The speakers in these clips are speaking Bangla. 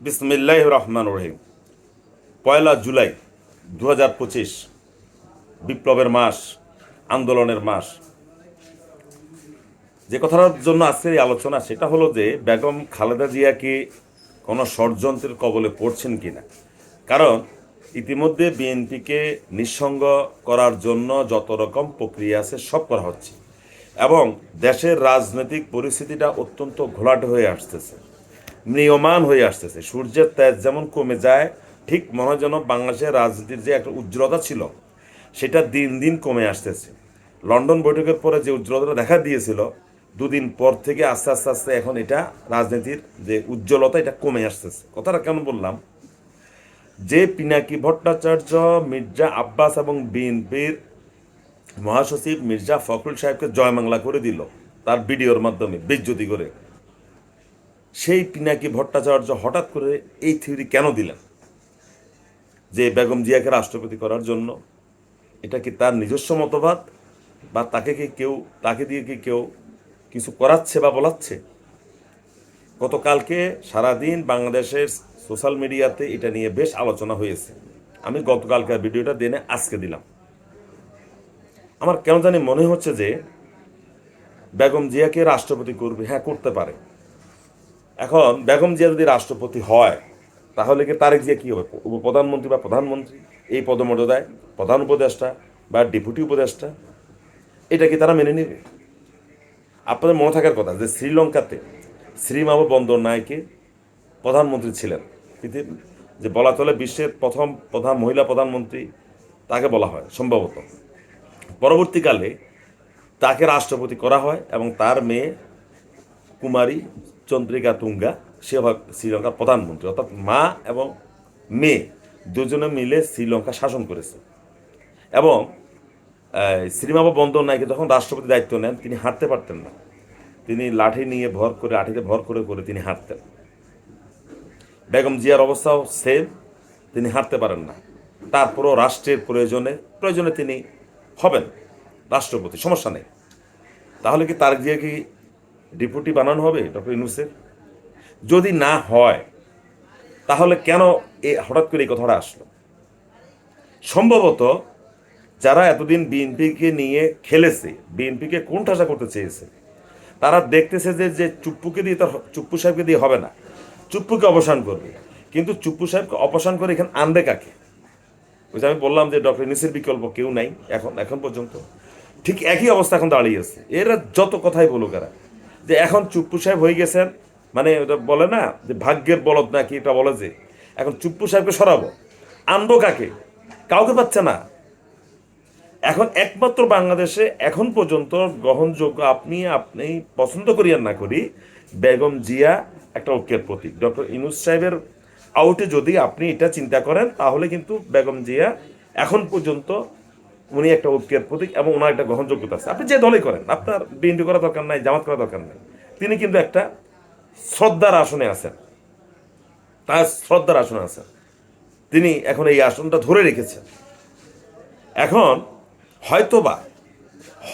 বিসমিল্লাহ রহমান রহিম পয়লা জুলাই দু হাজার পঁচিশ, বিপ্লবের মাস, আন্দোলনের মাস। যে কথাটার জন্য আজকের এই আলোচনা সেটা হলো যে বেগম খালেদা জিয়াকে কোনো ষড়যন্ত্রের কবলে পড়ছেন কি না কারণ ইতিমধ্যে বিএনপিকে নিঃসঙ্গ করার জন্য যত রকম প্রক্রিয়া আছে সব করা হচ্ছে এবং দেশের রাজনৈতিক পরিস্থিতিটা অত্যন্ত ঘোলাটে হয়ে আসতেছে। ম্রিয়মান হয়ে আসতেছে। সূর্যের তেজ যেমন কমে যায়, ঠিক মনে হয় যেন বাংলাদেশের রাজনীতির যে একটা উজ্জ্বলতা ছিল, সেটা দিন দিন কমে আসতেছে। লন্ডন বৈঠকের পরে যে উজ্জ্বলতা দেখা দিয়েছিল, দুদিন পর থেকে আস্তে আস্তে আস্তে এখন এটা রাজনীতির যে উজ্জ্বলতা, এটা কমে আসতেছে। কথাটা কেন বললাম? যে পিনাকি ভট্টাচার্য, মির্জা আব্বাস এবং বিএনপির মহাসচিব মির্জা ফখরুল সাহেবকে জয়বাংলা করে দিল, তার ভিডিওর মাধ্যমে বেজ্জতি করে। সেই পিনাকি ভট্টাচার্য হঠাৎ করে এই থিওরি কেন দিলেন? যে বেগম জিয়াকে রাষ্ট্রপতি করার জন্য এটা কি তার নিজস্ব মতবাদ? বা তাকে কি কেউ, তাকে দিয়ে কি কেউ কিছু করাচ্ছে বা বলাচ্ছে? গতকালকে সারাদিন বাংলাদেশের সোশ্যাল মিডিয়াতে এটা নিয়ে বেশ আলোচনা হয়েছে। আমি গতকালকার ভিডিওটা দিনে আজকে দিলাম। আমার কেন জানি মনে হচ্ছে যে বেগম জিয়াকে রাষ্ট্রপতি করবে হ্যাঁ করতে পারে। এখন বেগম জিয়া যদি রাষ্ট্রপতি হয়, তাহলে কি তারেক জিয়া কী হবে? উপপ্রধানমন্ত্রী বা প্রধানমন্ত্রী? এই পদমর্যাদায় প্রধান উপদেষ্টা বা ডেপুটি উপদেষ্টা? এটা কি তারা মেনে নেবে? আপনাদের মনে থাকার কথা যে শ্রীলঙ্কাতে শ্রীমাব বন্দরনায়কে প্রধানমন্ত্রী ছিলেন। যে বলা চলে বিশ্বের প্রথম প্রধান মহিলা প্রধানমন্ত্রী তাকে বলা হয়, সম্ভবত। পরবর্তীকালে তাকে রাষ্ট্রপতি করা হয় এবং তার মেয়ে কুমারী চন্দ্রিকা তুঙ্গা, সে শ্রীলঙ্কার প্রধানমন্ত্রী, অর্থাৎ মা এবং মেয়ে, দুজনে মিলে শ্রীলঙ্কা শাসন করেছে। এবং শ্রীমাবা বন্দর নায়কে যখন রাষ্ট্রপতি দায়িত্ব নেন, তিনি হাঁটতে পারতেন না। তিনি লাঠি নিয়ে ভর করে লাঠিতে ভর করে করে তিনি হাঁটতেন। বেগম জিয়ার অবস্থাও সেম তিনি হাঁটতে পারেন না। তারপরও রাষ্ট্রের প্রয়োজনে প্রয়োজনে তিনি হবেন রাষ্ট্রপতি, সমস্যা নেই। তাহলে কি তার গিয়ে কি ডেপুটি বানানো হবে, ডক্টর ইউনুসের? যদি না হয়, তাহলে কেন এ হঠাৎ করে এই কথাটা আসলো? সম্ভবত যারা এতদিন বিএনপিকে নিয়ে খেলেছে, বিএনপিকে কোন ঠাসা করতে চেয়েছে, তারা দেখতেছে যে যে চুপ্পুকে দিয়ে তার চুপ্পু সাহেবকে দিয়ে হবে না। চুপ্পুকে অবসান করবে। কিন্তু চুপ্পু সাহেবকে অপসান করে এখানে আনবে কাকে? ওই যে আমি বললাম যে ডক্টর ইউনিসের বিকল্প কেউ নাই, এখন এখন পর্যন্ত। ঠিক একই অবস্থা এখন দাঁড়িয়ে আছে। এরা যত কথাই বলুক এরা। যে এখন চুপ্পু সাহেব হয়ে গেছেন মানে ওটা বলে না, যে ভাগ্যের বলদ নাকি এটা বলে যে, এখন চুপ্পু সাহেবকে সরাবো। আনব কাকে? কাউকে পাচ্ছে না। এখন একমাত্র বাংলাদেশে এখন পর্যন্ত গ্রহণযোগ্য আপনি আপনি পছন্দ করি আর না করি বেগম জিয়া একটা ঐক্যের প্রতীক। ডক্টর ইনুস সাহেবের আউটে যদি আপনি এটা চিন্তা করেন, তাহলে কিন্তু বেগম জিয়া এখন পর্যন্ত উনি একটা ঐক্যের প্রতীক এবং ওনার একটা গ্রহণযোগ্যতা আছে। আপনি যে দলই করেন, আপনার বিএনপি করা দরকার নাই, জামাত করা দরকার নাই। তিনি কিন্তু একটা শ্রদ্ধার আসনে আছেন। তার শ্রদ্ধার আসনে আছেন। তিনি এখন এই আসনটা ধরে রেখেছেন। এখন হয়তোবা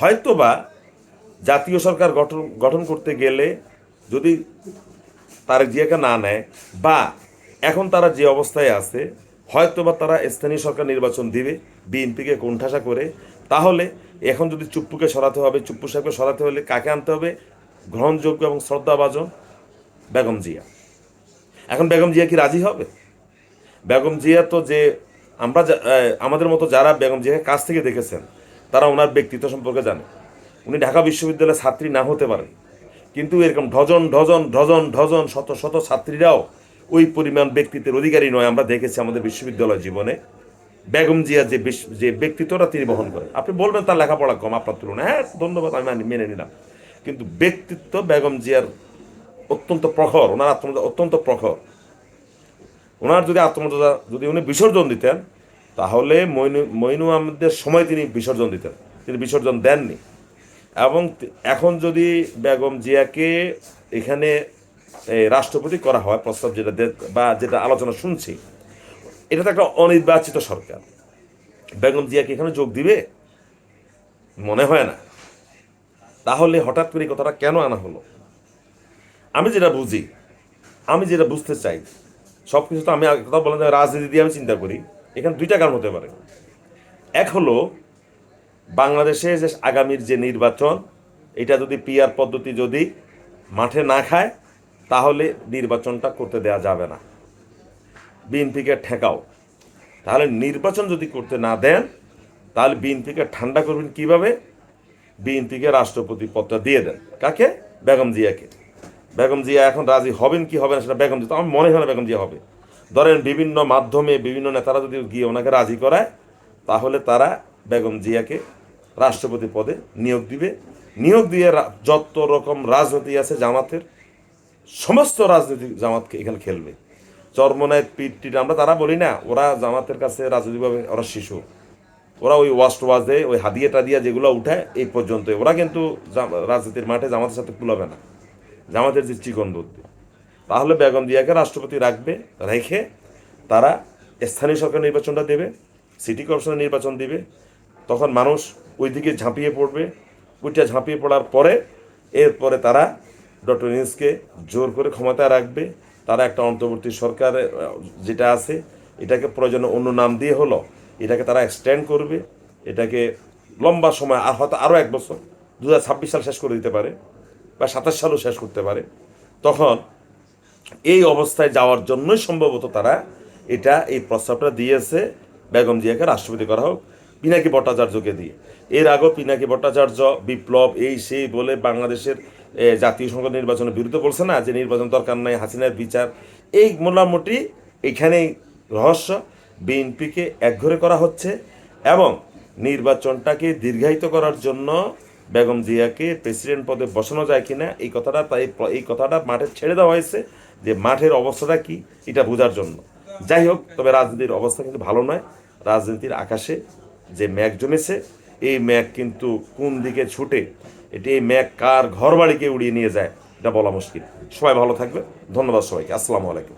হয়তোবা জাতীয় সরকার গঠন গঠন করতে গেলে যদি তার জিয়াকে না নেয় বা এখন তারা যে অবস্থায় আছে হয়তোবা তারা স্থানীয় সরকার নির্বাচন দিবে, বিএনপিকে কোণঠাসা করে, তাহলে এখন যদি চুপ্পুকে সরাতে হবে, চুপ্পু সাহেবকে সরাতে হলে কাকে আনতে হবে? গ্রহণযোগ্য এবং শ্রদ্ধাভাজন বেগম জিয়া। এখন বেগম জিয়া কি রাজি হবে? বেগম জিয়া তো যে আমরা আমাদের মতো যারা বেগম জিয়াকে কাছ থেকে দেখেছেন, তারা ওনার ব্যক্তিত্ব সম্পর্কে জানে। উনি ঢাকা বিশ্ববিদ্যালয়ের ছাত্রী না হতে পারেন। কিন্তু এরকম ডজন ডজন ডজন ডজন শত শত ছাত্রীরাও ওই পরিমাণ ব্যক্তিত্বের অধিকারী নয়, আমরা দেখেছি আমাদের বিশ্ববিদ্যালয় জীবনে। বেগম জিয়া যে যে ব্যক্তিত্বটা তিনি বহন করেন। আপনি বলবেন তার লেখাপড়া কম, আপনার তুলনায়। হ্যাঁ ধন্যবাদ, আমি মানি- নিলাম। কিন্তু ব্যক্তিত্ব বেগম জিয়ার অত্যন্ত প্রখর, ওনার আত্মমর্যাদা অত্যন্ত প্রখর। ওনার যদি আত্মমর্যাদা যদি উনি বিসর্জন দিতেন, তাহলে মইনু মইনু আহমেদের সময় তিনি বিসর্জন দিতেন। তিনি বিসর্জন দেননি। এবং এখন যদি বেগম জিয়াকে এখানে রাষ্ট্রপতি করা হয়, প্রস্তাব যেটা বা যেটা আলোচনা শুনছি, এটা তো একটা অনির্বাচিত সরকার। বেগম জিয়াকে এখানে যোগ দিবে? মনে হয় না। তাহলে হঠাৎ করে কথাটা কেন আনা হলো? আমি যেটা বুঝি, আমি যেটা বুঝতে চাই সব কিছু তো আমি কথা বলেন যে রাজনীতি দিয়ে আমি চিন্তা করি, এখানে দুইটা কারণ হতে পারে। এক হলো, বাংলাদেশে যে আগামীর যে নির্বাচন, এটা যদি পিআর পদ্ধতি যদি মাঠে না খায় তাহলে নির্বাচনটা করতে দেয়া যাবে না। বিএনপিকে ঠেকাও। তাহলে নির্বাচন যদি করতে না দেন, তাহলে বিএনপিকে ঠান্ডা করবেন কীভাবে? বিএনপিকে রাষ্ট্রপতি পদটা দিয়ে দেন। কাকে? বেগম জিয়াকে। বেগম জিয়া এখন রাজি হবেন কি হবেন সেটা বেগম জিয়া আমার মনে হয় না বেগম জিয়া হবে। ধরেন বিভিন্ন মাধ্যমে বিভিন্ন নেতারা যদি গিয়ে ওনাকে রাজি করায়, তাহলে তারা বেগম জিয়াকে রাষ্ট্রপতি পদে নিয়োগ দিবে। নিয়োগ দিয়ে যত রকম রাজনীতি আছে জামাতের সমস্ত রাজনৈতিক জামাতকে এখানে খেলবে। চরমনায় পিট টিট আমরা তারা বলি না, ওরা জামাতের কাছে রাজনৈতিকভাবে ওরা শিশু। ওরা ওই ওয়াস্ট ওয়াজে ওই হাদিয়া টাদিয়া যেগুলো উঠায় এই পর্যন্ত ওরা কিন্তু রাজনীতির মাঠে জামাতের সাথে কুলাবে না। জামাতের যে চিকন বুদ্ধি। তাহলে বেগম জিয়াকে রাষ্ট্রপতি রাখবে, রেখে তারা স্থানীয় সরকার নির্বাচনটা দেবে, সিটি কর্পোরেশনের নির্বাচন দিবে। তখন মানুষ ওইদিকে ঝাঁপিয়ে পড়বে। ওইটা ঝাঁপিয়ে পড়ার পরে, এরপরে তারা ডক্টর ইউনুসকে জোর করে ক্ষমতায় রাখবে। তারা একটা অন্তর্বর্তী সরকার, যেটা আছে, এটাকে প্রয়োজনে অন্য নাম দিয়ে হলো, এটাকে তারা এক্সটেন্ড করবে। এটাকে লম্বা সময়, আর হয়তো আরও এক বছর দু হাজার ছাব্বিশ সাল শেষ করে দিতে পারে, বা সাতাশ সালও শেষ করতে পারে। তখন এই অবস্থায় যাওয়ার জন্যই সম্ভবত তারা এটা, এই প্রস্তাবটা দিয়েছে। বেগম জিয়াকে রাষ্ট্রপতি করা হোক। পিনাকি ভট্টাচার্যকে দিয়ে। এর আগেও পিনাকি ভট্টাচার্য, বিপ্লব, এই সেই বলে বাংলাদেশের জাতীয় সংসদ নির্বাচনের বিরুদ্ধে বলছে না, যে নির্বাচন দরকার নাই, হাসিনার বিচার। এই মোটামুটি এইখানেই রহস্য। বিএনপিকে একঘরে করা হচ্ছে এবং নির্বাচনটাকে দীর্ঘায়িত করার জন্য বেগম জিয়াকে প্রেসিডেন্ট পদে বসানো যায় কিনা, এই কথাটা তাই, এই কথাটা মাঠে ছেড়ে দেওয়া হয়েছে যে মাঠের অবস্থাটা কি, এটা বোঝার জন্য। যাই হোক, তবে রাজনীতির অবস্থা কিন্তু ভালো নয়। রাজনীতির আকাশে যে ম্যাঘ জমেছে, এই ম্যাঘ কিন্তু কোন দিকে ছুটে, এটি এই ম্যাঘ কার ঘর বাড়িকে উড়িয়ে নিয়ে যায়, এটা বলা মুশকিল। সবাই ভালো থাকবে ধন্যবাদ সবাইকে। আসসালামু আলাইকুম।